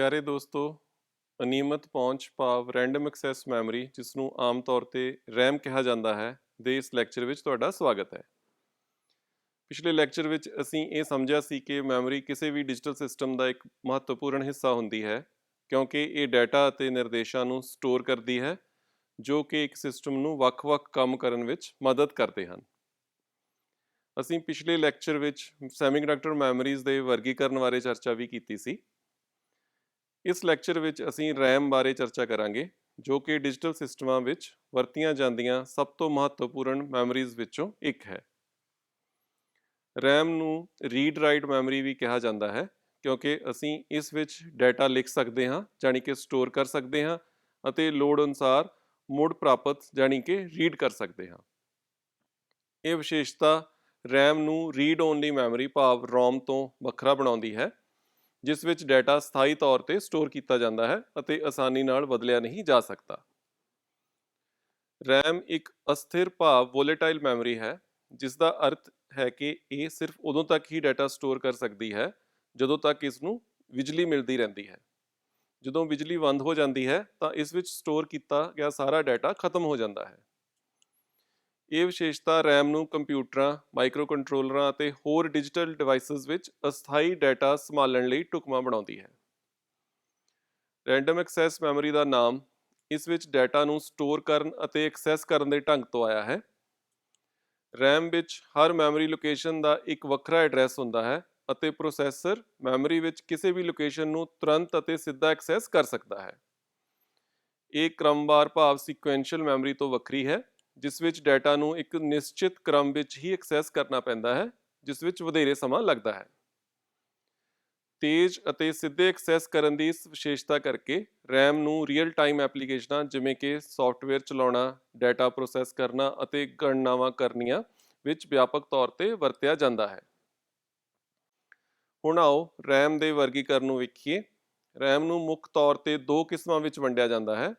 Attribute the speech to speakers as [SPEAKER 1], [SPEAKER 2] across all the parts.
[SPEAKER 1] ਪਿਆਰੇ ਦੋਸਤੋ, ਅਨੀਮਤ ਪਹੁੰਚ ਭਾਵ ਰੈਂਡਮ ਐਕਸੈਸ ਮੈਮਰੀ ਜਿਸ ਨੂੰ ਆਮ ਤੌਰ ਤੇ RAM ਕਿਹਾ ਜਾਂਦਾ ਹੈ, ਦੇ ਇਸ ਲੈਕਚਰ ਵਿੱਚ ਤੁਹਾਡਾ ਸਵਾਗਤ ਹੈ। ਪਿਛਲੇ ਲੈਕਚਰ ਵਿੱਚ ਅਸੀਂ ਇਹ ਸਮਝਿਆ ਸੀ ਕਿ ਮੈਮਰੀ ਕਿਸੇ ਵੀ ਡਿਜੀਟਲ ਸਿਸਟਮ ਦਾ ਇੱਕ ਮਹੱਤਵਪੂਰਨ ਹਿੱਸਾ ਹੁੰਦੀ ਹੈ, ਕਿਉਂਕਿ ਇਹ ਡਾਟਾ ਅਤੇ ਨਿਰਦੇਸ਼ਾਂ ਨੂੰ ਸਟੋਰ ਕਰਦੀ ਹੈ, ਜੋ ਕਿ ਇੱਕ ਸਿਸਟਮ ਨੂੰ ਵੱਖ-ਵੱਖ ਕੰਮ ਕਰਨ ਵਿੱਚ ਮਦਦ ਕਰਦੇ ਹਨ। ਅਸੀਂ ਪਿਛਲੇ ਲੈਕਚਰ ਵਿੱਚ ਸੈਮੀਕੰਡਕਟਰ ਮੈਮਰੀਜ਼ ਦੇ ਵਰਗੀਕਰਨ ਬਾਰੇ ਚਰਚਾ ਵੀ ਕੀਤੀ ਸੀ। ਇਸ ਲੈਕਚਰ ਵਿੱਚ ਅਸੀਂ RAM ਬਾਰੇ ਚਰਚਾ ਕਰਾਂਗੇ, ਜੋ ਕਿ ਡਿਜੀਟਲ ਸਿਸਟਮਾਂ ਵਿੱਚ ਵਰਤੀਆਂ ਜਾਂਦੀਆਂ ਸਭ ਤੋਂ ਮਹੱਤਵਪੂਰਨ ਮੈਮਰੀਜ਼ ਵਿੱਚੋਂ ਇੱਕ ਹੈ। RAM ਨੂੰ ਰੀਡ ਰਾਈਟ ਮੈਮਰੀ ਵੀ ਕਿਹਾ ਜਾਂਦਾ ਹੈ, ਕਿਉਂਕਿ ਅਸੀਂ ਇਸ ਵਿੱਚ ਡਾਟਾ ਲਿਖ ਸਕਦੇ ਹਾਂ ਜਾਨੀ ਕਿ ਸਟੋਰ ਕਰ ਸਕਦੇ ਹਾਂ ਅਤੇ ਲੋੜ ਅਨੁਸਾਰ ਮੁੜ ਪ੍ਰਾਪਤ ਜਾਨੀ ਕਿ ਰੀਡ ਕਰ ਸਕਦੇ ਹਾਂ। ਇਹ ਵਿਸ਼ੇਸ਼ਤਾ RAM ਨੂੰ ਰੀਡ ਓਨਲੀ ਮੈਮਰੀ ਭਾਵ ROM ਤੋਂ ਵੱਖਰਾ ਬਣਾਉਂਦੀ ਹੈ ਜਿਸ ਵਿੱਚ ਡਾਟਾ ਸਥਾਈ ਤੌਰ ਤੇ ਸਟੋਰ ਕੀਤਾ ਜਾਂਦਾ ਹੈ ਅਤੇ ਆਸਾਨੀ ਨਾਲ ਬਦਲਿਆ ਨਹੀਂ ਜਾ ਸਕਦਾ। RAM ਇੱਕ ਅਸਥਿਰ ਭਾਵ ਵੋਲੇਟਾਈਲ ਮੈਮਰੀ ਹੈ, ਜਿਸ ਦਾ ਅਰਥ ਹੈ ਕਿ ਇਹ ਸਿਰਫ ਉਦੋਂ ਤੱਕ ਹੀ ਡਾਟਾ ਸਟੋਰ ਕਰ ਸਕਦੀ ਹੈ, ਜਦੋਂ ਤੱਕ ਇਸ ਨੂੰ ਬਿਜਲੀ ਮਿਲਦੀ ਰਹਿੰਦੀ ਹੈ। ਜਦੋਂ ਬਿਜਲੀ ਬੰਦ ਹੋ ਜਾਂਦੀ ਹੈ, ਤਾਂ ਇਸ ਵਿੱਚ ਸਟੋਰ ਕੀਤਾ ਗਿਆ ਸਾਰਾ ਡਾਟਾ ਖਤਮ ਹੋ ਜਾਂਦਾ ਹੈ। ਇਹ ਵਿਸ਼ੇਸ਼ਤਾ RAM ਨੂੰ ਕੰਪਿਊਟਰਾਂ, ਮਾਈਕਰੋਕੰਟਰੋਲਰਾਂ ਅਤੇ ਹੋਰ ਡਿਜੀਟਲ ਡਿਵਾਈਸਸ ਵਿੱਚ ਅਸਥਾਈ ਡਾਟਾ ਸੰਭਾਲਣ ਲਈ ਢੁਕਵਾਂ ਬਣਾਉਂਦੀ ਹੈ। ਰੈਂਡਮ ਐਕਸੈਸ ਮੈਮਰੀ ਦਾ ਨਾਮ ਇਸ ਵਿੱਚ ਡਾਟਾ ਨੂੰ ਸਟੋਰ ਕਰਨ ਅਤੇ ਐਕਸੈਸ ਕਰਨ ਦੇ ਢੰਗ ਤੋਂ ਆਇਆ ਹੈ। RAM ਵਿੱਚ ਹਰ ਮੈਮਰੀ ਲੋਕੇਸ਼ਨ ਦਾ ਇੱਕ ਵੱਖਰਾ ਐਡਰੈਸ ਹੁੰਦਾ ਹੈ ਅਤੇ ਪ੍ਰੋਸੈਸਰ ਮੈਮਰੀ ਵਿੱਚ ਕਿਸੇ ਵੀ ਲੋਕੇਸ਼ਨ ਨੂੰ ਤੁਰੰਤ ਅਤੇ ਸਿੱਧਾ ਐਕਸੈਸ ਕਰ ਸਕਦਾ ਹੈ। ਇਹ ਕ੍ਰਮਵਾਰ ਭਾਵ ਸੀਕੁਐਂਸ਼ੀਅਲ ਮੈਮਰੀ ਤੋਂ ਵੱਖਰੀ ਹੈ ਜਿਸ ਵਿੱਚ ਡਾਟਾ ਨੂੰ ਇੱਕ ਨਿਸ਼ਚਿਤ ਕ੍ਰਮ ਵਿੱਚ ਹੀ ਐਕਸੈਸ ਕਰਨਾ ਪੈਂਦਾ ਹੈ, ਜਿਸ ਵਿੱਚ ਵਧੇਰੇ ਸਮਾਂ ਲੱਗਦਾ ਹੈ। ਤੇਜ਼ ਅਤੇ ਸਿੱਧੇ ਐਕਸੈਸ ਕਰਨ ਦੀ ਇਸ ਵਿਸ਼ੇਸ਼ਤਾ ਕਰਕੇ RAM ਨੂੰ ਰੀਅਲ ਟਾਈਮ ਐਪਲੀਕੇਸ਼ਨਾਂ ਜਿਵੇਂ ਕਿ ਸੌਫਟਵੇਅਰ ਚਲਾਉਣਾ ਡਾਟਾ ਪ੍ਰੋਸੈਸ ਕਰਨਾ ਅਤੇ ਗਣਨਾਵਾਂ ਕਰਨੀਆਂ ਵਿੱਚ ਵਿਆਪਕ ਤੌਰ ਤੇ ਵਰਤਿਆ ਜਾਂਦਾ ਹੈ। ਹੁਣ ਆਓ RAM ਦੇ ਵਰਗੀਕਰਨ ਨੂੰ ਵੇਖੀਏ। RAM ਨੂੰ ਮੁੱਖ ਤੌਰ ਤੇ ਦੋ ਕਿਸਮਾਂ ਵਿੱਚ ਵੰਡਿਆ ਜਾਂਦਾ ਹੈ।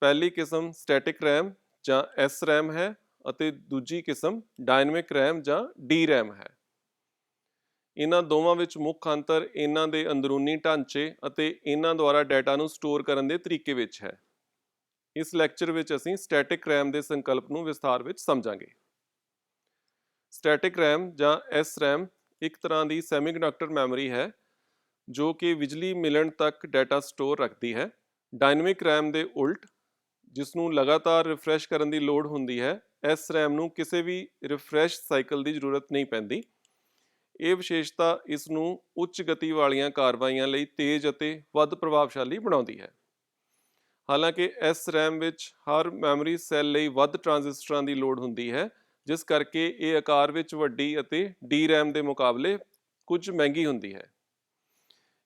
[SPEAKER 1] ਪਹਿਲੀ ਕਿਸਮ ਸਟੈਟਿਕ RAM ਜਾਂ SRAM ਹੈ ਅਤੇ ਦੂਜੀ ਕਿਸਮ ਡਾਇਨਾਮਿਕ RAM ਜਾਂ DRAM ਹੈ। ਇਹਨਾਂ ਦੋਵਾਂ ਵਿੱਚ ਮੁੱਖ ਅੰਤਰ ਇਹਨਾਂ ਦੇ ਅੰਦਰੂਨੀ ਢਾਂਚੇ ਅਤੇ ਇਹਨਾਂ ਦੁਆਰਾ ਡਾਟਾ ਨੂੰ ਸਟੋਰ ਕਰਨ ਦੇ ਤਰੀਕੇ ਵਿੱਚ ਹੈ। ਇਸ ਲੈਕਚਰ ਵਿੱਚ ਅਸੀਂ ਸਟੈਟਿਕ RAM ਦੇ ਸੰਕਲਪ ਨੂੰ ਵਿਸਥਾਰ ਵਿੱਚ ਸਮਝਾਂਗੇ। ਸਟੈਟਿਕ RAM ਜਾਂ SRAM ਇੱਕ ਤਰ੍ਹਾਂ ਦੀ ਸੈਮੀਕੰਡਕਟਰ ਮੈਮਰੀ ਹੈ, ਜੋ ਕਿ ਬਿਜਲੀ ਮਿਲਣ ਤੱਕ ਡਾਟਾ ਸਟੋਰ ਰੱਖਦੀ ਹੈ। ਡਾਇਨਾਮਿਕ RAM ਦੇ ਉਲਟ ਜਿਸ ਨੂੰ ਲਗਾਤਾਰ ਰਿਫਰੈਸ਼ ਕਰਨ ਦੀ ਲੋੜ ਹੁੰਦੀ ਹੈ SRAM ਨੂੰ ਕਿਸੇ ਵੀ ਰਿਫਰੈਸ਼ ਸਾਈਕਲ ਦੀ ਜ਼ਰੂਰਤ ਨਹੀਂ ਪੈਂਦੀ। ਇਹ ਵਿਸ਼ੇਸ਼ਤਾ ਇਸ ਨੂੰ ਉੱਚ ਗਤੀ ਵਾਲੀਆਂ ਕਾਰਵਾਈਆਂ ਲਈ ਤੇਜ਼ ਅਤੇ ਵੱਧ ਪ੍ਰਭਾਵਸ਼ਾਲੀ ਬਣਾਉਂਦੀ ਹੈ। ਹਾਲਾਂਕਿ SRAM ਵਿੱਚ ਹਰ ਮੈਮਰੀ ਸੈੱਲ ਲਈ ਵੱਧ ਟ੍ਰਾਂਜਿਸਟਰਾਂ ਦੀ ਲੋੜ ਹੁੰਦੀ ਹੈ, ਜਿਸ ਕਰਕੇ ਇਹ ਆਕਾਰ ਵਿੱਚ ਵੱਡੀ ਅਤੇ DRAM ਦੇ ਮੁਕਾਬਲੇ ਕੁਝ ਮਹਿੰਗੀ ਹੁੰਦੀ ਹੈ।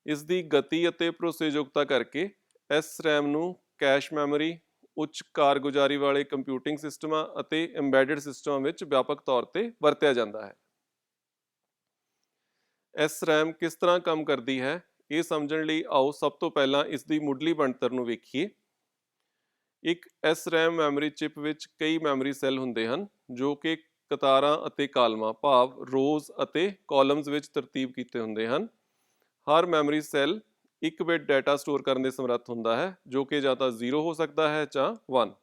[SPEAKER 1] ਇਸ ਦੀ ਗਤੀ ਅਤੇ ਭਰੋਸੇਯੋਗਤਾ ਕਰਕੇ SRAM ਨੂੰ ਕੈਸ਼ ਮੈਮਰੀ ਉੱਚ ਕਾਰਗੁਜ਼ਾਰੀ ਵਾਲੇ ਕੰਪਿਊਟਿੰਗ ਸਿਸਟਮਾਂ ਅਤੇ ਐਮਬੈਡਡ ਸਿਸਟਮਾਂ ਵਿੱਚ ਵਿਆਪਕ ਤੌਰ ਤੇ ਵਰਤਿਆ ਜਾਂਦਾ ਹੈ। SRAM ਕਿਸ ਤਰ੍ਹਾਂ ਕੰਮ ਕਰਦੀ ਹੈ, ਇਹ ਸਮਝਣ ਲਈ ਆਓ ਸਭ ਤੋਂ ਪਹਿਲਾਂ ਇਸ ਦੀ ਮੁੱਢਲੀ ਬਣਤਰ ਨੂੰ ਵੇਖੀਏ। ਇੱਕ SRAM ਮੈਮਰੀ ਚਿਪ ਵਿੱਚ ਕਈ ਮੈਮਰੀ ਸੈੱਲ ਹੁੰਦੇ ਹਨ, ਜੋ ਕਿ ਕਤਾਰਾਂ ਅਤੇ ਕਾਲਮਾਂ, ਭਾਵ ਰੋਜ਼ ਅਤੇ ਕਾਲਮਸ ਵਿੱਚ ਤਰਤੀਬ ਕੀਤੇ ਹੁੰਦੇ ਹਨ। ਹਰ ਮੈਮਰੀ ਸੈੱਲ ਇੱਕ ਬਿਟ ਡਾਟਾ ਸਟੋਰ ਕਰਨ ਦੇ ਸਮਰੱਥ ਹੁੰਦਾ ਹੈ, ਜੋ ਕਿ ਜਾਂ ਤਾਂ 0 ਹੋ ਸਕਦਾ ਹੈ ਜਾਂ 1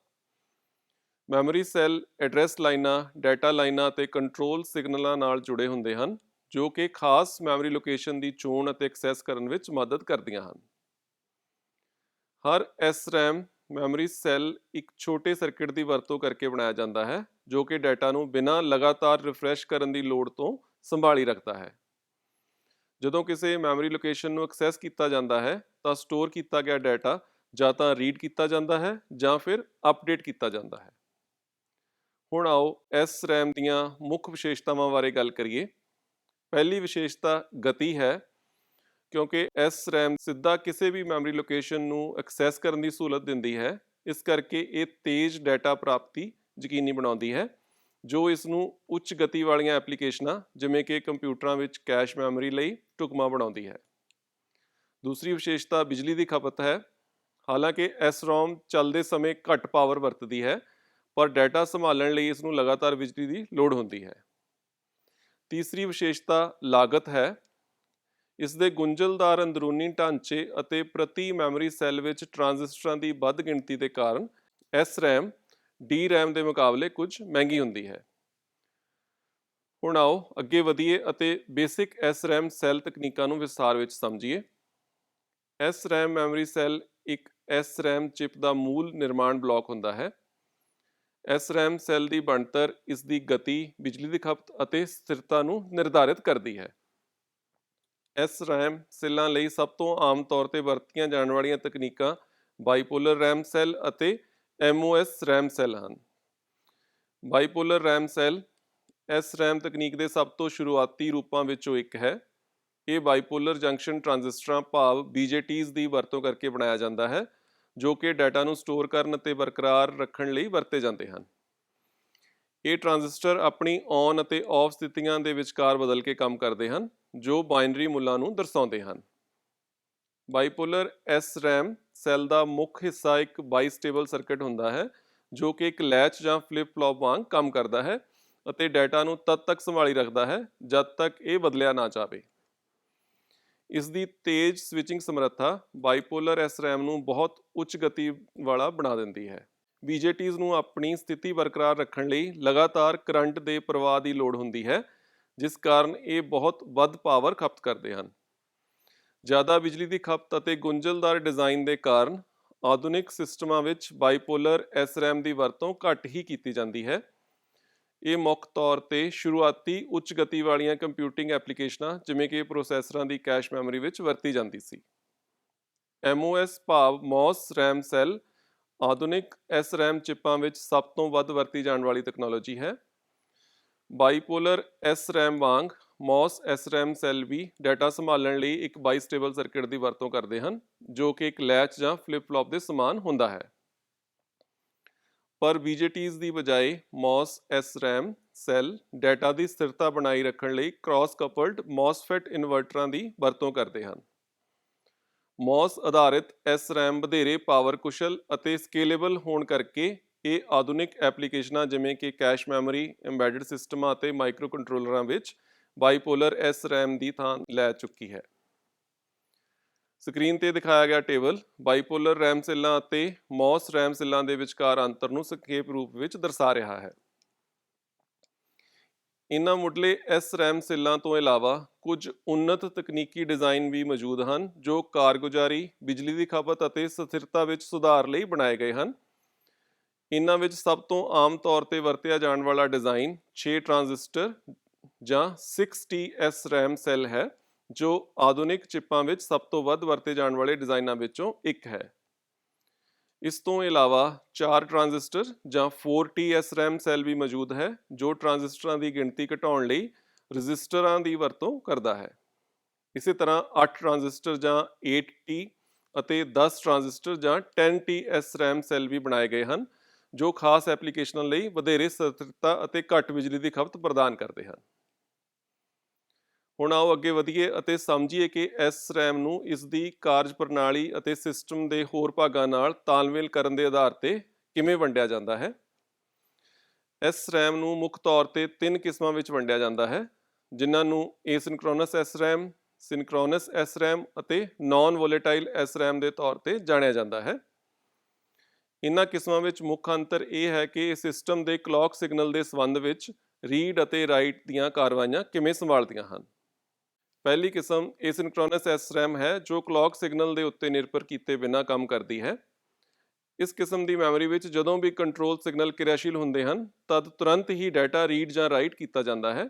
[SPEAKER 1] ਮੈਮਰੀ ਸੈੱਲ ਐਡਰੈਸ ਲਾਈਨਾਂ ਡਾਟਾ ਲਾਈਨਾਂ ਅਤੇ ਕੰਟਰੋਲ ਸਿਗਨਲਾਂ ਨਾਲ ਜੁੜੇ ਹੁੰਦੇ ਹਨ, ਜੋ ਕਿ ਖਾਸ ਮੈਮਰੀ ਲੋਕੇਸ਼ਨ ਦੀ ਚੋਣ ਅਤੇ ਐਕਸੈਸ ਕਰਨ ਵਿੱਚ ਮਦਦ ਕਰਦੀਆਂ ਹਨ। ਹਰ SRAM ਮੈਮਰੀ ਸੈੱਲ ਇੱਕ ਛੋਟੇ ਸਰਕਟ ਦੀ ਵਰਤੋਂ ਕਰਕੇ ਬਣਾਇਆ ਜਾਂਦਾ ਹੈ, ਜੋ ਕਿ ਡਾਟਾ ਨੂੰ ਬਿਨਾਂ ਲਗਾਤਾਰ ਰਿਫਰੈਸ਼ ਕਰਨ ਦੀ ਲੋੜ ਤੋਂ ਸੰਭਾਲੀ ਰੱਖਦਾ ਹੈ। ਜਦੋਂ ਕਿਸੇ ਮੈਮਰੀ ਲੋਕੇਸ਼ਨ ਨੂੰ ਐਕਸੈਸ ਕੀਤਾ ਜਾਂਦਾ ਹੈ, ਤਾਂ ਸਟੋਰ ਕੀਤਾ ਗਿਆ ਡਾਟਾ ਜਾਂ ਤਾਂ ਰੀਡ ਕੀਤਾ ਜਾਂਦਾ ਹੈ ਜਾਂ ਫਿਰ ਅਪਡੇਟ ਕੀਤਾ ਜਾਂਦਾ ਹੈ। ਹੁਣ ਆਓ SRAM ਦੀਆਂ ਮੁੱਖ ਵਿਸ਼ੇਸ਼ਤਾਵਾਂ ਬਾਰੇ ਗੱਲ ਕਰੀਏ। ਪਹਿਲੀ ਵਿਸ਼ੇਸ਼ਤਾ ਗਤੀ ਹੈ, ਕਿਉਂਕਿ SRAM ਸਿੱਧਾ ਕਿਸੇ ਵੀ ਮੈਮਰੀ ਲੋਕੇਸ਼ਨ ਨੂੰ ਐਕਸੈਸ ਕਰਨ ਦੀ ਸਹੂਲਤ ਦਿੰਦੀ ਹੈ। ਇਸ ਕਰਕੇ ਇਹ ਤੇਜ਼ ਡਾਟਾ ਪ੍ਰਾਪਤੀ ਯਕੀਨੀ ਬਣਾਉਂਦੀ ਹੈ। ਜੋ ਇਸ ਨੂੰ ਉੱਚ ਗਤੀ ਵਾਲੀਆਂ ਐਪਲੀਕੇਸ਼ਨਾਂ, ਜਿਵੇਂ ਕਿ ਕੰਪਿਊਟਰਾਂ ਵਿੱਚ ਕੈਸ਼ ਮੈਮਰੀ ਲਈ ਢੁਕਵਾਂ ਬਣਾਉਂਦੀ ਹੈ। ਦੂਸਰੀ ਵਿਸ਼ੇਸ਼ਤਾ ਬਿਜਲੀ ਦੀ ਖਪਤ ਹੈ। ਹਾਲਾਂਕਿ, SROM ਚੱਲਦੇ ਸਮੇਂ ਘੱਟ ਪਾਵਰ ਵਰਤਦੀ ਹੈ, ਪਰ ਡਾਟਾ ਸੰਭਾਲਣ ਲਈ ਇਸ ਨੂੰ ਲਗਾਤਾਰ ਬਿਜਲੀ ਦੀ ਲੋੜ ਹੁੰਦੀ ਹੈ। ਤੀਸਰੀ ਵਿਸ਼ੇਸ਼ਤਾ ਲਾਗਤ ਹੈ। ਇਸ ਦੇ ਗੁੰਝਲਦਾਰ ਅੰਦਰੂਨੀ ਢਾਂਚੇ ਅਤੇ ਪ੍ਰਤੀ ਮੈਮਰੀ ਸੈੱਲ ਵਿੱਚ ਟਰਾਂਜ਼ਿਸਟਰਾਂ ਦੀ ਵੱਧ ਗਿਣਤੀ ਦੇ ਕਾਰਨ SRAM DRAM ਦੇ ਮੁਕਾਬਲੇ ਕੁਝ ਮਹਿੰਗੀ ਹੁੰਦੀ ਹੈ। ਹੁਣ ਆਓ ਅੱਗੇ ਵਧੀਏ ਅਤੇ ਬੇਸਿਕ SRAM ਸੈੱਲ ਤਕਨੀਕਾਂ ਨੂੰ ਵਿਸਥਾਰ ਵਿੱਚ ਸਮਝੀਏ। SRAM ਮੈਮਰੀ ਸੈੱਲ ਇੱਕ SRAM ਚਿਪ ਦਾ ਮੂਲ ਨਿਰਮਾਣ ਬਲਾਕ ਹੁੰਦਾ ਹੈ। SRAM ਸੈੱਲ ਦੀ ਬਣਤਰ ਇਸ ਦੀ ਗਤੀ, ਬਿਜਲੀ ਦੀ ਖਪਤ ਅਤੇ ਸਥਿਰਤਾ ਨੂੰ ਨਿਰਧਾਰਿਤ ਕਰਦੀ ਹੈ। SRAM ਸੈੱਲਾਂ ਲਈ ਸਭ ਤੋਂ ਆਮ ਤੌਰ ਤੇ ਵਰਤੀਆਂ ਜਾਣ ਵਾਲੀਆਂ ਤਕਨੀਕਾਂ ਬਾਈਪੋਲਰ RAM ਸੈੱਲ ਅਤੇ MOS ਰੈਮ ਸੈੱਲ ਹਨ। ਬਾਈਪੋਲਰ ਰੈਮ ਸੈੱਲ SRAM ਤਕਨੀਕ ਦੇ ਸਭ ਤੋਂ ਸ਼ੁਰੂਆਤੀ ਰੂਪਾਂ ਵਿੱਚੋਂ ਇੱਕ ਹੈ। ਇਹ ਬਾਈਪੋਲਰ ਜੰਕਸ਼ਨ ਟਰਾਂਜ਼ਿਸਟਰਾਂ ਭਾਵ BJTs ਦੀ ਵਰਤੋਂ ਕਰਕੇ ਬਣਾਇਆ ਜਾਂਦਾ ਹੈ, ਜੋ ਕਿ ਡਾਟਾ ਨੂੰ ਸਟੋਰ ਕਰਨ ਅਤੇ ਬਰਕਰਾਰ ਰੱਖਣ ਲਈ ਵਰਤੇ ਜਾਂਦੇ ਹਨ। ਇਹ ਟ੍ਰਾਂਜਿਸਟਰ ਆਪਣੀ ਔਨ ਅਤੇ ਆਫ ਸਥਿਤੀਆਂ ਦੇ ਵਿਚਕਾਰ ਬਦਲ ਕੇ ਕੰਮ ਕਰਦੇ ਹਨ, ਜੋ ਬਾਇਨਰੀ ਮੁੱਲਾਂ ਨੂੰ ਦਰਸਾਉਂਦੇ ਹਨ। ਬਾਈਪੋਲਰ SRAM ਸੈੱਲ ਦਾ ਮੁੱਖ ਹਿੱਸਾ ਇੱਕ ਬਾਈਸਟੇਬਲ ਸਰਕਟ ਹੁੰਦਾ ਹੈ, ਜੋ ਕਿ ਇੱਕ ਲੈਚ ਜਾਂ ਫਲਿਪ ਫਲੌਪ ਵਾਂਗ ਕੰਮ ਕਰਦਾ ਹੈ ਅਤੇ ਡਾਟਾ ਨੂੰ ਤਦ ਤੱਕ ਸੰਭਾਲੀ ਰੱਖਦਾ ਹੈ ਜਦ ਤੱਕ ਇਹ ਬਦਲਿਆ ਨਾ ਜਾਵੇ। ਇਸ ਦੀ ਤੇਜ਼ ਸਵਿਚਿੰਗ ਸਮਰੱਥਾ ਬਾਈਪੋਲਰ SRAM ਨੂੰ ਬਹੁਤ ਉੱਚ ਗਤੀ ਵਾਲਾ ਬਣਾ ਦਿੰਦੀ ਹੈ। BJTs ਨੂੰ ਆਪਣੀ ਸਥਿਤੀ ਬਰਕਰਾਰ ਰੱਖਣ ਲਈ ਲਗਾਤਾਰ ਕਰੰਟ ਦੇ ਪ੍ਰਵਾਹ ਦੀ ਲੋੜ ਹੁੰਦੀ ਹੈ, ਜਿਸ ਕਾਰਨ ਇਹ ਬਹੁਤ ਵੱਧ ਪਾਵਰ ਖਪਤ ਕਰਦੇ ਹਨ। ਜ਼ਿਆਦਾ ਬਿਜਲੀ ਦੀ ਖਪਤ ਅਤੇ ਗੁੰਝਲਦਾਰ ਡਿਜ਼ਾਈਨ ਦੇ ਕਾਰਨ ਆਧੁਨਿਕ ਸਿਸਟਮਾਂ ਵਿੱਚ ਬਾਈਪੋਲਰ SRAM ਦੀ ਵਰਤੋਂ ਘੱਟ ਹੀ ਕੀਤੀ ਜਾਂਦੀ ਹੈ। ਇਹ ਮੁੱਖ ਤੌਰ ਤੇ ਸ਼ੁਰੂਆਤੀ ਉੱਚ ਗਤੀ ਵਾਲੀਆਂ ਕੰਪਿਊਟਿੰਗ ਐਪਲੀਕੇਸ਼ਨਾਂ, ਜਿਵੇਂ ਕਿ ਪ੍ਰੋਸੈਸਰਾਂ ਦੀ ਕੈਸ਼ ਮੈਮਰੀ ਵਿੱਚ ਵਰਤੀ ਜਾਂਦੀ ਸੀ। MOS ਭਾਵ MOS RAM ਸੈੱਲ ਆਧੁਨਿਕ SRAM ਚਿੱਪਾਂ ਵਿੱਚ ਸਭ ਤੋਂ ਵੱਧ ਵਰਤੀ ਜਾਣ ਵਾਲੀ ਤਕਨਾਲੋਜੀ ਹੈ। ਬਾਈਪੋਲਰ SRAM ਵਾਂਗ MOS SRAM ਸੈੱਲ ਵੀ ਡਾਟਾ ਸੰਭਾਲਣ ਲਈ ਇੱਕ ਬਾਈਸਟੇਬਲ ਸਰਕਟ ਦੀ ਵਰਤੋਂ ਕਰਦੇ ਹਨ ਜੋ ਕਿ ਇੱਕ ਲੈਚ ਜਾਂ ਫਲਿਪ ਫਲੌਪ ਦੇ ਸਮਾਨ ਹੁੰਦਾ ਹੈ। ਪਰ BJTs ਦੀ ਬਜਾਏ MOS SRAM ਸੈੱਲ ਡਾਟਾ ਦੀ ਸਥਿਰਤਾ ਬਣਾਈ ਰੱਖਣ ਲਈ ਕ੍ਰਾਸ ਕਪਲਡ MOSFET ਇਨਵਰਟਰਾਂ ਦੀ ਵਰਤੋਂ ਕਰਦੇ ਹਨ। ਮੌਸ ਆਧਾਰਿਤ SRAM ਵਧੇਰੇ ਪਾਵਰ ਕੁਸ਼ਲ ਅਤੇ ਸਕੇਲੇਬਲ ਹੋਣ ਕਰਕੇ ਇਹ ਆਧੁਨਿਕ ਐਪਲੀਕੇਸ਼ਨਾਂ ਜਿਵੇਂ ਕਿ ਕੈਸ਼ ਮੈਮਰੀ, ਐਮਬੈਡਡ ਸਿਸਟਮਾਂ ਅਤੇ ਮਾਈਕਰੋ ਕੰਟਰੋਲਰਾਂ ਵਿੱਚ ਬਾਈਪੋਲਰ ਐਸ ਰੈਮ ਦੀ ਥਾਂ ਲੈ ਚੁੱਕੀ ਹੈ। ਸਕਰੀਨ ਤੇ ਦਿਖਾਇਆ ਗਿਆ ਟੇਬਲ ਬਾਈਪੋਲਰ RAM ਸੈੱਲਾਂ ਅਤੇ ਮੌਸ RAM ਸੈੱਲਾਂ ਦੇ ਵਿਚਕਾਰ ਅੰਤਰ ਨੂੰ ਸੰਖੇਪ ਰੂਪ ਵਿੱਚ ਦਰਸਾ ਰਿਹਾ ਹੈ। ਇਨ੍ਹਾਂ ਮੁੱਢਲੇ SRAM ਸੈੱਲਾਂ ਤੋਂ ਇਲਾਵਾ ਕੁਝ ਉન્નਤ ਤਕਨੀਕੀ ਡਿਜ਼ਾਈਨ ਵੀ ਮੌਜੂਦ ਹਨ ਜੋ ਕਾਰਗੁਜ਼ਾਰੀ, ਬਿਜਲੀ ਦੀ ਖਪਤ ਅਤੇ ਸਥਿਰਤਾ ਵਿੱਚ ਸੁਧਾਰ ਲਈ ਬਣਾਏ ਗਏ ਹਨ। ਇਨ੍ਹਾਂ ਵਿੱਚ ਸਭ ਤੋਂ ਆਮ ਤੌਰ ਤੇ ਵਰਤਿਆ ਜਾਣ ਵਾਲਾ ਡਿਜ਼ਾਈਨ 6 ਟ੍ਰਾਂਜਿਸਟਰ ਜਾਂ 6T SRAM ਸੈੱਲ ਹੈ, ਜੋ ਆਧੁਨਿਕ ਚਿੱਪਾਂ ਵਿੱਚ ਸਭ ਤੋਂ ਵੱਧ ਵਰਤੇ ਜਾਣ ਵਾਲੇ ਡਿਜ਼ਾਈਨਾਂ ਵਿੱਚੋਂ ਇੱਕ ਹੈ। ਇਸ ਤੋਂ ਇਲਾਵਾ 4 ਟ੍ਰਾਂਜਿਸਟਰ ਜਾਂ 4T SRAM ਸੈੱਲ ਵੀ ਮੌਜੂਦ ਹੈ, ਜੋ ਟਰਾਂਜ਼ਿਸਟਰਾਂ ਦੀ ਗਿਣਤੀ ਘਟਾਉਣ ਲਈ ਰੈਜ਼ਿਸਟਰਾਂ ਦੀ ਵਰਤੋਂ ਕਰਦਾ ਹੈ। ਇਸੇ ਤਰ੍ਹਾਂ 8 ਟ੍ਰਾਂਜਿਸਟਰ ਜਾਂ 8T ਅਤੇ 10 ਟ੍ਰਾਂਜਿਸਟਰ ਜਾਂ 10T SRAM ਸੈੱਲ ਵੀ ਬਣਾਏ ਗਏ ਹਨ, ਜੋ ਖਾਸ ਐਪਲੀਕੇਸ਼ਨਾਂ ਲਈ ਵਧੇਰੇ ਸਥਿਰਤਾ ਅਤੇ ਘੱਟ ਬਿਜਲੀ ਦੀ ਖਪਤ ਪ੍ਰਦਾਨ ਕਰਦੇ ਹਨ। ਹੁਣ ਆਓ ਅੱਗੇ ਵਧੀਏ ਅਤੇ ਸਮਝੀਏ ਕਿ SRAM ਨੂੰ ਇਸ ਦੀ ਕਾਰਜ ਪ੍ਰਣਾਲੀ ਅਤੇ ਸਿਸਟਮ ਦੇ ਹੋਰ ਭਾਗਾਂ ਨਾਲ ਤਾਲਮੇਲ ਕਰਨ ਦੇ ਆਧਾਰ ਤੇ ਕਿਵੇਂ ਵੰਡਿਆ ਜਾਂਦਾ ਹੈ? SRAM ਨੂੰ ਮੁੱਖ ਤੌਰ ਤੇ ਤਿੰਨ ਕਿਸਮਾਂ ਵਿੱਚ ਵੰਡਿਆ ਜਾਂਦਾ ਹੈ ਜਿਨ੍ਹਾਂ ਨੂੰ asynchronous SRAM, synchronous SRAM ਅਤੇ ਨਾਨ ਵੋਲੇਟਾਈਲ SRAM ਦੇ ਤੌਰ ਤੇ ਜਾਣਿਆ ਜਾਂਦਾ ਹੈ। ਇਨ੍ਹਾਂ ਕਿਸਮਾਂ ਵਿੱਚ ਮੁੱਖ ਅੰਤਰ ਇਹ ਹੈ ਕਿ ਇਹ ਸਿਸਟਮ ਦੇ ਕਲੌਕ ਸਿਗਨਲ ਦੇ ਸੰਬੰਧ ਵਿੱਚ ਰੀਡ ਅਤੇ ਰਾਈਟ ਦੀਆਂ ਕਾਰਵਾਈਆਂ ਕਿਵੇਂ ਸੰਭਾਲਦੀਆਂ ਹਨ। ਪਹਿਲੀ ਕਿਸਮ asynchronous SRAM ਹੈ, ਜੋ ਕਲੌਕ ਸਿਗਨਲ ਦੇ ਉੱਤੇ ਨਿਰਭਰ ਕੀਤੇ ਬਿਨਾਂ ਕੰਮ ਕਰਦੀ ਹੈ। ਇਸ ਕਿਸਮ ਦੀ ਮੈਮਰੀ ਵਿੱਚ ਜਦੋਂ ਵੀ ਕੰਟਰੋਲ ਸਿਗਨਲ ਕਿਰਿਆਸ਼ੀਲ ਹੁੰਦੇ ਹਨ, ਤਦ ਤੁਰੰਤ ਹੀ ਡਾਟਾ ਰੀਡ ਜਾਂ ਰਾਈਟ ਕੀਤਾ ਜਾਂਦਾ ਹੈ।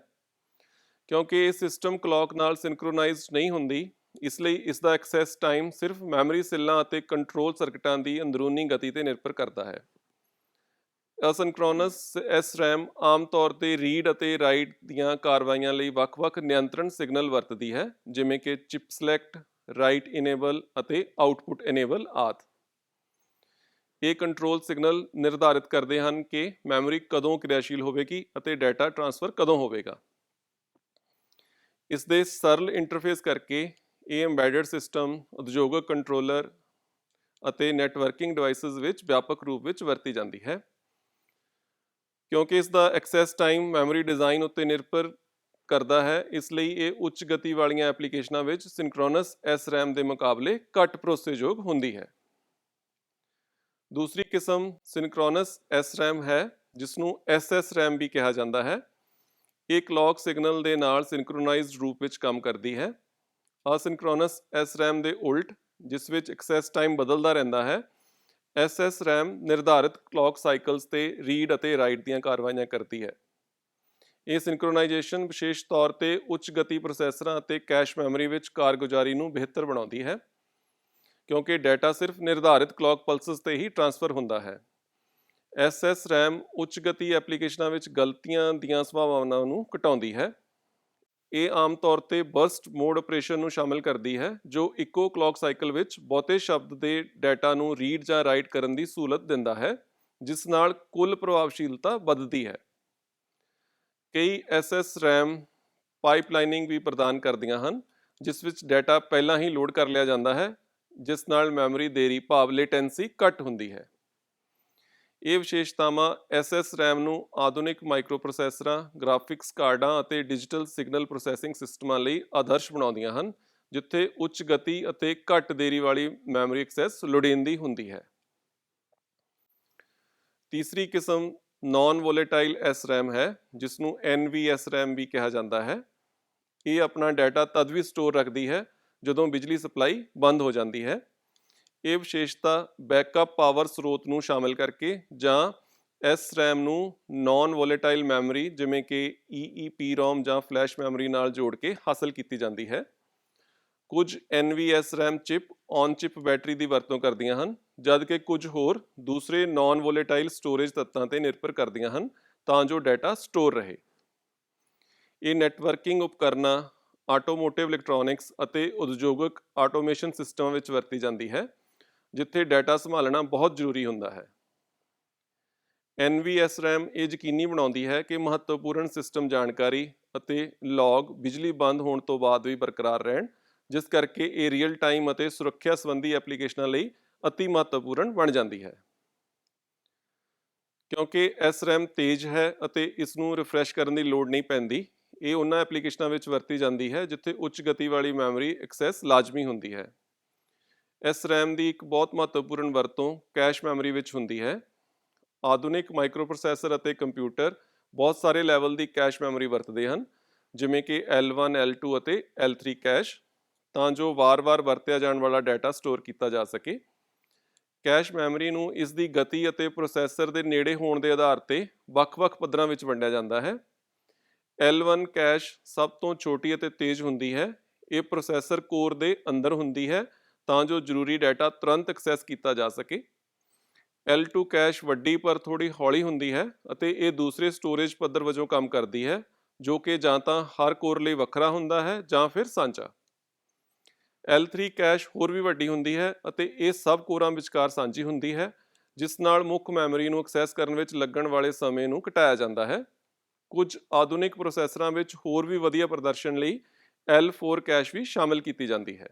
[SPEAKER 1] ਕਿਉਂਕਿ ਇਹ ਸਿਸਟਮ ਕਲੌਕ ਨਾਲ ਸਿੰਕਰੋਨਾਈਜ਼ਡ ਨਹੀਂ ਹੁੰਦੀ, ਇਸ ਲਈ ਇਸ ਦਾ ਐਕਸੈਸ ਟਾਈਮ ਸਿਰਫ ਮੈਮਰੀ ਸੈੱਲਾਂ ਅਤੇ ਕੰਟਰੋਲ ਸਰਕਟਾਂ ਦੀ ਅੰਦਰੂਨੀ ਗਤੀ ਤੇ ਨਿਰਭਰ ਕਰਦਾ ਹੈ। ਅਸਿੰਕ੍ਰੋਨਸ SRAM ਆਮ ਤੌਰ ਤੇ ਰੀਡ ਅਤੇ ਰਾਈਟ ਦੀਆਂ ਕਾਰਵਾਈਆਂ ਲਈ ਵੱਖ-ਵੱਖ ਨਿਯੰਤਰਣ ਸਿਗਨਲ ਵਰਤਦੀ ਹੈ ਜਿਵੇਂ ਕਿ ਚਿਪ ਸਿਲੈਕਟ, ਰਾਈਟ ਇਨੇਬਲ ਅਤੇ ਆਉਟਪੁੱਟ ਇਨੇਬਲ ਆਦਿ। ਇਹ ਕੰਟਰੋਲ ਸਿਗਨਲ ਨਿਰਧਾਰਿਤ ਕਰਦੇ ਹਨ ਕਿ ਮੈਮਰੀ ਕਦੋਂ ਕਿਰਿਆਸ਼ੀਲ ਹੋਵੇਗੀ ਅਤੇ ਡਾਟਾ ਟ੍ਰਾਂਸਫਰ ਕਦੋਂ ਹੋਵੇਗਾ। ਇਸ ਦੇ ਸਰਲ ਇੰਟਰਫੇਸ ਕਰਕੇ ਇਹ ਐਮਬੈਡਡ ਸਿਸਟਮ ਉਦਯੋਗਿਕ ਕੰਟਰੋਲਰ ਅਤੇ ਨੈਟਵਰਕਿੰਗ ਡਿਵਾਈਸਸ ਵਿੱਚ ਵਿਆਪਕ ਰੂਪ ਵਿੱਚ ਵਰਤੀ ਜਾਂਦੀ ਹੈ। ਕਿਉਂਕਿ ਇਸ ਦਾ ਐਕਸੈਸ ਟਾਈਮ ਮੈਮਰੀ ਡਿਜ਼ਾਈਨ ਉੱਤੇ ਨਿਰਭਰ ਕਰਦਾ ਹੈ, ਇਸ ਲਈ ਇਹ ਉੱਚ ਗਤੀ ਵਾਲੀਆਂ ਐਪਲੀਕੇਸ਼ਨਾਂ ਵਿੱਚ ਸਿੰਕਰੋਨਸ SRAM ਦੇ ਮੁਕਾਬਲੇ ਘੱਟ ਭਰੋਸੇਯੋਗ ਹੁੰਦੀ ਹੈ। ਦੂਸਰੀ ਕਿਸਮ ਸਿੰਕਰੋਨਸ SRAM ਹੈ ਜਿਸ ਨੂੰ SSRAM ਵੀ ਕਿਹਾ ਜਾਂਦਾ ਹੈ। ਇਹ ਕਲੌਕ ਸਿਗਨਲ ਦੇ ਨਾਲ ਸਿੰਕਰੋਨਾਈਜ਼ਡ ਰੂਪ ਵਿੱਚ ਕੰਮ ਕਰਦੀ ਹੈ। ਅਸਿੰਕਰੋਨਸ SRAM ਦੇ ਉਲਟ, ਜਿਸ ਵਿੱਚ ਐਕਸੈਸ ਟਾਈਮ ਬਦਲਦਾ ਰਹਿੰਦਾ ਹੈ SSRAM ਨਿਰਧਾਰਿਤ ਕਲੌਕ ਸਾਈਕਲਸ ਤੇ ਰੀਡ ਅਤੇ ਰਾਈਟ ਦੀਆਂ ਕਾਰਵਾਈਆਂ ਕਰਦੀ ਹੈ। ਇਹ ਸਿੰਕਰੋਨਾਈਜੇਸ਼ਨ ਵਿਸ਼ੇਸ਼ ਤੌਰ ਤੇ ਉੱਚ ਗਤੀ ਪ੍ਰੋਸੈਸਰਾਂ ਅਤੇ ਕੈਸ਼ ਮੈਮਰੀ ਵਿੱਚ ਕਾਰਗੁਜ਼ਾਰੀ ਨੂੰ ਬਿਹਤਰ ਬਣਾਉਂਦੀ ਹੈ, ਕਿਉਂਕਿ ਡਾਟਾ ਸਿਰਫ ਨਿਰਧਾਰਿਤ ਕਲੌਕ ਪਲਸਸ ਤੇ ਹੀ ਟ੍ਰਾਂਸਫਰ ਹੁੰਦਾ ਹੈ। SSRAM ਉੱਚ ਗਤੀ ਐਪਲੀਕੇਸ਼ਨਾਂ ਵਿੱਚ ਗਲਤੀਆਂ ਦੀਆਂ ਸੰਭਾਵਨਾਵਾਂ ਨੂੰ ਘਟਾਉਂਦੀ ਹੈ ਇਹ ਆਮ ਤੌਰ ਤੇ ਬਰਸਟ ਮੋਡ ਆਪਰੇਸ਼ਨ ਨੂੰ ਸ਼ਾਮਲ ਕਰਦੀ ਹੈ, ਜੋ ਇੱਕੋ ਕਲੌਕ ਸਾਈਕਲ ਵਿੱਚ ਬਹੁਤੇ ਸ਼ਬਦ ਦੇ ਡਾਟਾ ਨੂੰ ਰੀਡ ਜਾਂ ਰਾਈਟ ਕਰਨ ਦੀ ਸਹੂਲਤ ਦਿੰਦਾ ਹੈ, ਜਿਸ ਨਾਲ ਕੁੱਲ ਪ੍ਰਭਾਵਸ਼ੀਲਤਾ ਵੱਧਦੀ ਹੈ। ਕਈ SSRAM ਪਾਈਪਲਾਈਨਿੰਗ ਵੀ ਪ੍ਰਦਾਨ ਕਰਦੀਆਂ ਹਨ, ਜਿਸ ਵਿੱਚ ਡਾਟਾ ਪਹਿਲਾਂ ਹੀ ਲੋਡ ਕਰ ਲਿਆ ਜਾਂਦਾ ਹੈ, ਜਿਸ ਨਾਲ ਮੈਮਰੀ ਦੇਰੀ ਭਾਵ ਲੇਟੈਂਸੀ ਘੱਟ ਹੁੰਦੀ ਹੈ। ਇਹ ਵਿਸ਼ੇਸ਼ਤਾਵਾਂ SSRAM ਨੂੰ ਆਧੁਨਿਕ ਮਾਈਕਰੋਪ੍ਰੋਸੈਸਰਾਂ, ਗ੍ਰਾਫਿਕਸ ਕਾਰਡਾਂ ਅਤੇ ਡਿਜੀਟਲ ਸਿਗਨਲ ਪ੍ਰੋਸੈਸਿੰਗ ਸਿਸਟਮਾਂ ਲਈ ਆਦਰਸ਼ ਬਣਾਉਂਦੀਆਂ ਹਨ, ਜਿੱਥੇ ਉੱਚ ਗਤੀ ਅਤੇ ਘੱਟ ਦੇਰੀ ਵਾਲੀ ਮੈਮਰੀ ਐਕਸੈਸ ਲੋੜੀਂਦੀ ਹੁੰਦੀ ਹੈ। ਤੀਸਰੀ ਕਿਸਮ ਨਾਨ ਵੋਲੇਟਾਈਲ SRAM ਹੈ ਜਿਸ ਨੂੰ NVSRAM ਵੀ ਕਿਹਾ ਜਾਂਦਾ ਹੈ। ਇਹ ਆਪਣਾ ਡਾਟਾ ਤਦ ਵੀ ਸਟੋਰ ਰੱਖਦੀ ਹੈ ਜਦੋਂ ਬਿਜਲੀ ਸਪਲਾਈ ਬੰਦ ਹੋ ਜਾਂਦੀ ਹੈ। ਇਹ ਵਿਸ਼ੇਸ਼ਤਾ ਬੈਕਅਪ ਪਾਵਰ ਸਰੋਤ ਨੂੰ ਸ਼ਾਮਿਲ ਕਰਕੇ ਜਾਂ SRAM ਨੂੰ ਨਾਨ ਵੋਲੇਟਾਈਲ ਮੈਮਰੀ ਜਿਵੇਂ ਕਿ EEPROM ਜਾਂ ਫਲੈਸ਼ ਮੈਮਰੀ ਨਾਲ ਜੋੜ ਕੇ ਹਾਸਲ ਕੀਤੀ ਜਾਂਦੀ ਹੈ। ਕੁਝ NVSRAM chip on chip battery ਦੀ ਵਰਤੋਂ ਕਰਦੀਆਂ ਹਨ ਜਦਕਿ ਕੁਝ ਹੋਰ ਦੂਸਰੇ ਨਾਨ ਵੋਲੇਟਾਈਲ ਸਟੋਰੇਜ ਤੱਤਾਂ ਤੇ ਨਿਰਭਰ ਕਰਦੀਆਂ ਹਨ ਤਾਂ ਜੋ ਡਾਟਾ ਸਟੋਰ ਰਹੇ। ਇਹ ਨੈਟਵਰਕਿੰਗ ਉਪਕਰਨਾਂ ਆਟੋਮੋਟਿਵ ਇਲੈਕਟ੍ਰੋਨਿਕਸ ਅਤੇ ਉਦਯੋਗਿਕ ਆਟੋਮੇਸ਼ਨ ਸਿਸਟਮਾਂ ਵਿੱਚ ਵਰਤੀ ਜਾਂਦੀ ਹੈ। ਜਿੱਥੇ ਡਾਟਾ ਸੰਭਾਲਣਾ ਬਹੁਤ ਜ਼ਰੂਰੀ ਹੁੰਦਾ ਹੈ। NVSRAM ਇਹ ਯਕੀਨੀ ਬਣਾਉਂਦੀ ਹੈ ਕਿ ਮਹੱਤਵਪੂਰਨ ਸਿਸਟਮ ਜਾਣਕਾਰੀ ਅਤੇ ਲੌਗ ਬਿਜਲੀ ਬੰਦ ਹੋਣ ਤੋਂ ਬਾਅਦ ਵੀ ਬਰਕਰਾਰ ਰਹਿਣ, ਜਿਸ ਕਰਕੇ ਇਹ ਰੀਅਲ ਟਾਈਮ ਅਤੇ ਸੁਰੱਖਿਆ ਸੰਬੰਧੀ ਐਪਲੀਕੇਸ਼ਨਾਂ ਲਈ ਅਤੀ ਮਹੱਤਵਪੂਰਨ ਬਣ ਜਾਂਦੀ ਹੈ। ਕਿਉਂਕਿ SRAM ਤੇਜ਼ ਹੈ ਅਤੇ ਇਸ ਨੂੰ ਰਿਫਰੈਸ਼ ਕਰਨ ਦੀ ਲੋੜ ਨਹੀਂ ਪੈਂਦੀ, ਇਹ ਉਹਨਾਂ ਐਪਲੀਕੇਸ਼ਨਾਂ ਵਿੱਚ ਵਰਤੀ ਜਾਂਦੀ ਹੈ ਜਿੱਥੇ ਉੱਚ ਗਤੀ ਵਾਲੀ ਮੈਮਰੀ ਐਕਸੈਸ ਲਾਜ਼ਮੀ ਹੁੰਦੀ ਹੈ। ਇਸ SRAM ਦੀ ਇੱਕ ਬਹੁਤ ਮਹੱਤਵਪੂਰਨ ਵਰਤੋਂ ਕੈਸ਼ ਮੈਮਰੀ ਵਿੱਚ ਹੁੰਦੀ ਹੈ। ਆਧੁਨਿਕ ਮਾਈਕਰੋਪ੍ਰੋਸੈਸਰ ਅਤੇ ਕੰਪਿਊਟਰ ਬਹੁਤ ਸਾਰੇ ਲੈਵਲ ਦੀ ਕੈਸ਼ ਮੈਮਰੀ ਵਰਤਦੇ ਹਨ ਜਿਵੇਂ ਕਿ L1, L2 ਅਤੇ L3 ਕੈਸ਼ ਤਾਂ ਜੋ ਵਾਰ-ਵਾਰ ਵਰਤਿਆ ਜਾਣ ਵਾਲਾ ਡਾਟਾ ਸਟੋਰ ਕੀਤਾ ਜਾ ਸਕੇ। ਕੈਸ਼ ਮੈਮਰੀ ਨੂੰ ਇਸ ਦੀ ਗਤੀ ਅਤੇ ਪ੍ਰੋਸੈਸਰ ਦੇ ਨੇੜੇ ਹੋਣ ਦੇ ਆਧਾਰ ਤੇ ਵੱਖ-ਵੱਖ ਪੱਧਰਾਂ ਵਿੱਚ ਵੰਡਿਆ ਜਾਂਦਾ ਹੈ। L1 ਕੈਸ਼ ਸਭ ਤੋਂ ਛੋਟੀ ਅਤੇ ਤੇਜ਼ ਹੁੰਦੀ ਹੈ। ਇਹ ਪ੍ਰੋਸੈਸਰ ਕੋਰ ਦੇ ਅੰਦਰ ਹੁੰਦੀ ਹੈ ਤਾਂ ਜੋ ਜ਼ਰੂਰੀ ਡਾਟਾ ਤੁਰੰਤ ਐਕਸੈਸ ਕੀਤਾ ਜਾ ਸਕੇ। L2 ਕੈਸ਼ ਵੱਡੀ ਪਰ ਥੋੜੀ ਹੌਲੀ ਹੁੰਦੀ ਹੈ ਅਤੇ ਇਹ ਦੂਸਰੇ ਸਟੋਰੇਜ ਪੱਧਰ ਵਜੋਂ ਕੰਮ ਕਰਦੀ ਹੈ, ਜੋ ਕਿ ਜਾਂ ਤਾਂ ਹਰ ਕੋਰ ਲਈ ਵੱਖਰਾ ਹੁੰਦਾ ਹੈ ਜਾਂ ਫਿਰ ਸਾਂਝਾ। L3 ਕੈਸ਼ ਹੋਰ ਵੀ ਵੱਡੀ ਹੁੰਦੀ ਹੈ ਅਤੇ ਇਹ ਸਭ ਕੋਰਾਂ ਵਿਚਕਾਰ ਸਾਂਝੀ ਹੁੰਦੀ ਹੈ, ਜਿਸ ਨਾਲ ਮੁੱਖ ਮੈਮਰੀ ਨੂੰ ਐਕਸੈਸ ਕਰਨ ਵਿੱਚ ਲੱਗਣ ਵਾਲੇ ਸਮੇਂ ਨੂੰ ਘਟਾਇਆ ਜਾਂਦਾ ਹੈ। ਕੁਝ ਆਧੁਨਿਕ ਪ੍ਰੋਸੈਸਰਾਂ ਵਿੱਚ ਹੋਰ ਵੀ ਵਧੀਆ ਪ੍ਰਦਰਸ਼ਨ ਲਈ L4 ਕੈਸ਼ ਵੀ ਸ਼ਾਮਿਲ ਕੀਤੀ ਜਾਂਦੀ ਹੈ।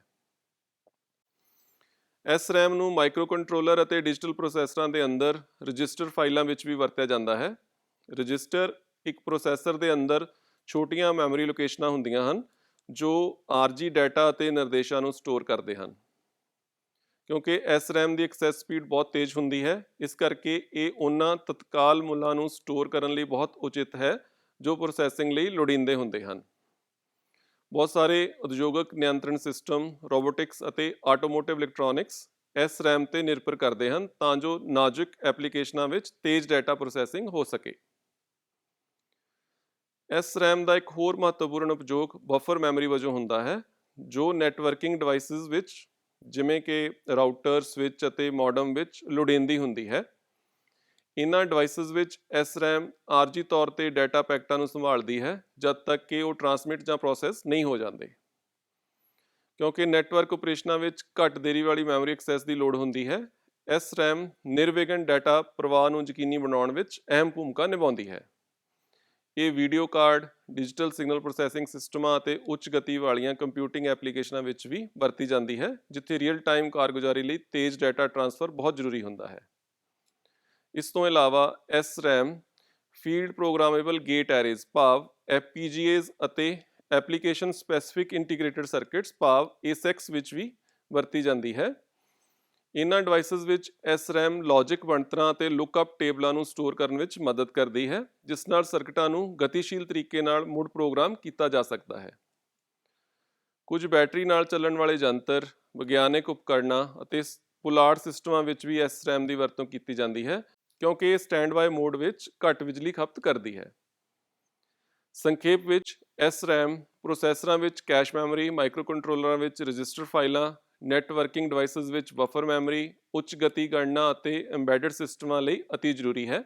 [SPEAKER 1] SRAM ਨੂੰ ਮਾਈਕਰੋਕੰਟਰੋਲਰ ਅਤੇ ਡਿਜੀਟਲ ਪ੍ਰੋਸੈਸਰਾਂ ਦੇ ਅੰਦਰ ਰਜਿਸਟਰ ਫਾਈਲਾਂ ਵਿੱਚ ਵੀ ਵਰਤਿਆ ਜਾਂਦਾ ਹੈ। ਰਜਿਸਟਰ ਇੱਕ ਪ੍ਰੋਸੈਸਰ ਦੇ ਅੰਦਰ ਛੋਟੀਆਂ ਮੈਮਰੀ ਲੋਕੇਸ਼ਨਾਂ ਹੁੰਦੀਆਂ ਹਨ, ਜੋ RG ਡਾਟਾ ਅਤੇ ਨਿਰਦੇਸ਼ਾਂ ਨੂੰ ਸਟੋਰ ਕਰਦੇ ਹਨ। ਕਿਉਂਕਿ SRAM ਦੀ ਐਕਸੈਸ ਸਪੀਡ ਬਹੁਤ ਤੇਜ਼ ਹੁੰਦੀ ਹੈ, ਇਸ ਕਰਕੇ ਇਹ ਉਹਨਾਂ ਤਤਕਾਲ ਮੁੱਲਾਂ ਨੂੰ ਸਟੋਰ ਕਰਨ ਲਈ ਬਹੁਤ ਉਚਿਤ ਹੈ, ਜੋ ਪ੍ਰੋਸੈਸਿੰਗ ਲਈ ਲੋੜੀਂਦੇ ਹੁੰਦੇ ਹਨ। ਬਹੁਤ ਸਾਰੇ ਉਦਯੋਗਿਕ ਨਿਯੰਤਰਣ ਸਿਸਟਮ, ਰੋਬੋਟਿਕਸ ਅਤੇ ਆਟੋਮੋਟਿਵ ਇਲੈਕਟ੍ਰੋਨਿਕਸ SRAM ਤੇ ਨਿਰਭਰ ਕਰਦੇ ਹਨ ਤਾਂ ਜੋ ਨਾਜ਼ੁਕ ਐਪਲੀਕੇਸ਼ਨਾਂ ਵਿੱਚ ਤੇਜ਼ ਡਾਟਾ ਪ੍ਰੋਸੈਸਿੰਗ ਹੋ ਸਕੇ। SRAM ਦਾ ਇੱਕ ਹੋਰ ਮਹੱਤਵਪੂਰਨ ਉਪਯੋਗ ਬਫਰ ਮੈਮਰੀ ਵਜੋਂ ਹੁੰਦਾ ਹੈ, ਜੋ ਨੈਟਵਰਕਿੰਗ ਡਿਵਾਈਸਿਸ ਵਿੱਚ ਜਿਵੇਂ ਕਿ ਰਾਊਟਰ ਸਵਿਚ ਅਤੇ ਮੋਡਮ ਵਿੱਚ ਲੋੜੀਂਦੀ ਹੁੰਦੀ ਹੈ। ਇਹਨਾਂ ਡਿਵਾਈਸਸ ਵਿੱਚ SRAM ਆਰਜੀ ਤੌਰ ਤੇ ਡਾਟਾ ਪੈਕਟਾਂ ਨੂੰ ਸੰਭਾਲਦੀ ਹੈ, ਜਦ ਤੱਕ ਕਿ ਉਹ ਟਰਾਂਸਮਿਟ ਜਾਂ ਪ੍ਰੋਸੈਸ ਨਹੀਂ ਹੋ ਜਾਂਦੇ। ਕਿਉਂਕਿ ਨੈਟਵਰਕ ਆਪਰੇਸ਼ਨਾਂ ਵਿੱਚ ਘੱਟ ਦੇਰੀ ਵਾਲੀ ਮੈਮਰੀ ਐਕਸੈਸ ਦੀ ਲੋੜ ਹੁੰਦੀ ਹੈ SRAM ਨਿਰਵਿਘਨ ਡਾਟਾ ਪ੍ਰਵਾਹ ਨੂੰ ਯਕੀਨੀ ਬਣਾਉਣ ਵਿੱਚ ਅਹਿਮ ਭੂਮਿਕਾ ਨਿਭਾਉਂਦੀ ਹੈ। ਇਹ video card digital signal processing ਸਿਸਟਮਾਂ ਅਤੇ ਉੱਚ ਗਤੀ ਵਾਲੀਆਂ ਕੰਪਿਊਟਿੰਗ ਐਪਲੀਕੇਸ਼ਨਾਂ ਵਿੱਚ ਵੀ ਵਰਤੀ ਜਾਂਦੀ ਹੈ, ਜਿੱਥੇ ਰੀਅਲ ਟਾਈਮ ਕਾਰਗੁਜ਼ਾਰੀ ਲਈ ਤੇਜ਼ ਡਾਟਾ ਟ੍ਰਾਂਸਫਰ ਬਹੁਤ ਜ਼ਰੂਰੀ ਹੁੰਦਾ ਹੈ। ਇਸ ਤੋਂ ਇਲਾਵਾ SRAM field programmable gate arrays, ਭਾਵ FPGAs ਅਤੇ ਐਪਲੀਕੇਸ਼ਨ ਸਪੈਸਿਫਿਕ ਇੰਟੀਗ੍ਰੇਟਡ ਸਰਕਟਸ, ਭਾਵ ASICs ਵਿੱਚ ਵੀ ਵਰਤੀ ਜਾਂਦੀ ਹੈ। ਇਹਨਾਂ ਡਿਵਾਈਸਸ ਵਿੱਚ SRAM ਲੌਜਿਕ ਬਣਤਰਾਂ ਅਤੇ ਲੁੱਕਅਪ ਟੇਬਲਾਂ ਨੂੰ ਸਟੋਰ ਕਰਨ ਵਿੱਚ ਮਦਦ ਕਰਦੀ ਹੈ, ਜਿਸ ਨਾਲ ਸਰਕਟਾਂ ਨੂੰ ਗਤੀਸ਼ੀਲ ਤਰੀਕੇ ਨਾਲ ਮੁੜ ਪ੍ਰੋਗਰਾਮ ਕੀਤਾ ਜਾ ਸਕਦਾ ਹੈ। ਕੁਝ ਬੈਟਰੀ ਨਾਲ ਚੱਲਣ ਵਾਲੇ ਯੰਤਰ ਵਿਗਿਆਨਕ ਉਪਕਰਣਾਂ ਅਤੇ ਸ- ਪੁਲਾੜ ਸਿਸਟਮਾਂ ਵਿੱਚ ਵੀ SRAM ਦੀ ਵਰਤੋਂ ਕੀਤੀ ਜਾਂਦੀ ਹੈ। ਕਿਉਂਕਿ ਇਹ ਸਟੈਂਡ ਬਾਈ ਮੋਡ ਵਿੱਚ ਘੱਟ ਬਿਜਲੀ ਖਪਤ ਕਰਦੀ ਹੈ। ਸੰਖੇਪ ਵਿੱਚ SRAM ਪ੍ਰੋਸੈਸਰਾਂ ਵਿੱਚ ਕੈਸ਼ ਮੈਮਰੀ ਮਾਈਕਰੋ ਕੰਟਰੋਲਰਾਂ ਵਿੱਚ ਰਜਿਸਟਰ ਫਾਈਲਾਂ ਨੈਟਵਰਕਿੰਗ ਡਿਵਾਈਸਸ ਵਿੱਚ ਬਫਰ ਮੈਮਰੀ ਉੱਚ ਗਤੀ ਗਣਨਾ ਅਤੇ ਐਮਬੈਡਡ ਸਿਸਟਮਾਂ ਲਈ ਅਤੀ ਜ਼ਰੂਰੀ ਹੈ।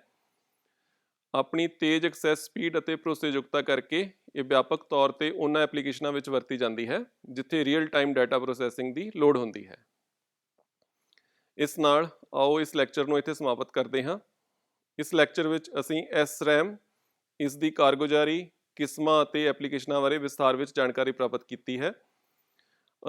[SPEAKER 1] ਆਪਣੀ ਤੇਜ਼ ਐਕਸੈਸ ਸਪੀਡ ਅਤੇ ਭਰੋਸੇਯੋਗਤਾ ਕਰਕੇ ਇਹ ਵਿਆਪਕ ਤੌਰ ਤੇ ਉਹਨਾਂ ਐਪਲੀਕੇਸ਼ਨਾਂ ਵਿੱਚ ਵਰਤੀ ਜਾਂਦੀ ਹੈ, ਜਿੱਥੇ ਰੀਅਲ ਟਾਈਮ ਡਾਟਾ ਪ੍ਰੋਸੈਸਿੰਗ ਦੀ ਲੋੜ ਹੁੰਦੀ ਹੈ। ਇਸ ਨਾਲ ਆਓ ਇਸ ਲੈਕਚਰ ਨੂੰ ਇੱਥੇ ਸਮਾਪਤ ਕਰਦੇ ਹਾਂ। ਇਸ ਲੈਕਚਰ ਵਿੱਚ ਅਸੀਂ SRAM ਇਸ ਦੀ ਕਾਰਗੁਜ਼ਾਰੀ, ਕਿਸਮਾਂ ਅਤੇ ਐਪਲੀਕੇਸ਼ਨਾਂ ਬਾਰੇ ਵਿਸਥਾਰ ਵਿੱਚ ਜਾਣਕਾਰੀ ਪ੍ਰਾਪਤ ਕੀਤੀ ਹੈ।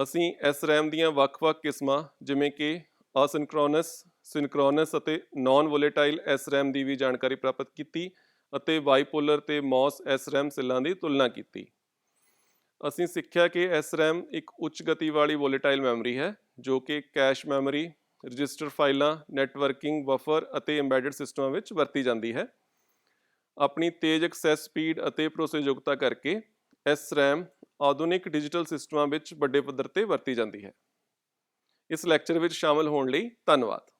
[SPEAKER 1] ਅਸੀਂ SRAM ਦੀਆਂ ਵੱਖ-ਵੱਖ ਕਿਸਮਾਂ, ਜਿਵੇਂ ਕਿ ਅਸਿੰਕ੍ਰੋਨਸ ਸਿੰਕ੍ਰੋਨਸ ਅਤੇ ਨਾਨ ਵੋਲੇਟਾਈਲ SRAM ਦੀ ਵੀ ਜਾਣਕਾਰੀ ਪ੍ਰਾਪਤ ਕੀਤੀ ਅਤੇ ਬਾਈਪੋਲਰ ਤੇ ਮੌਸ SRAM ਸੈੱਲਾਂ ਦੀ ਤੁਲਨਾ ਕੀਤੀ। ਅਸੀਂ ਸਿੱਖਿਆ ਕਿ SRAM ਇੱਕ ਉੱਚ ਗਤੀ ਵਾਲੀ ਵੋਲੇਟਾਈਲ ਮੈਮਰੀ ਹੈ, ਜੋ ਕਿ ਕੈਸ਼ ਮੈਮਰੀ ਰਜਿਸਟਰ ਫਾਈਲਾਂ, ਨੈਟਵਰਕਿੰਗ, ਬਫਰ ਅਤੇ ਐਮਬੈਡਡ ਸਿਸਟਮਾਂ ਵਿੱਚ ਵਰਤੀ ਜਾਂਦੀ ਹੈ। ਆਪਣੀ ਤੇਜ਼ ਐਕਸੈਸ ਸਪੀਡ ਅਤੇ ਭਰੋਸੇਯੋਗਤਾ ਕਰਕੇ SRAM ਆਧੁਨਿਕ ਡਿਜੀਟਲ ਸਿਸਟਮਾਂ ਵਿੱਚ ਵੱਡੇ ਪੱਧਰ ਤੇ ਵਰਤੀ ਜਾਂਦੀ ਹੈ। ਇਸ ਲੈਕਚਰ ਵਿੱਚ ਸ਼ਾਮਲ ਹੋਣ ਲਈ ਧੰਨਵਾਦ।